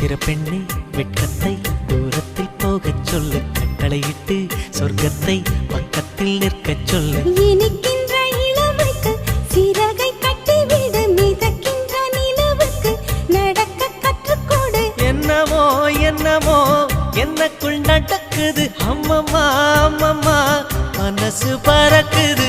சித்திர பெண்ணே வெட்கத்தை தூரத்தில் போகச் சொல்லு. கட்டளையிட்டு சொர்க்கத்தை பக்கத்தில் நிற்கச் சொல்லு. இனிக்கின்ற இளமைக்கு சிறகை கட்டிவிடு மிதக்கின்ற நிலவுக்கு நடக்க கற்றுக்கொடு என்னமோ என்னமோ என்னக்குள் நடக்குது. அம்மம்மா அம்மம்மா மனசு பறக்குது.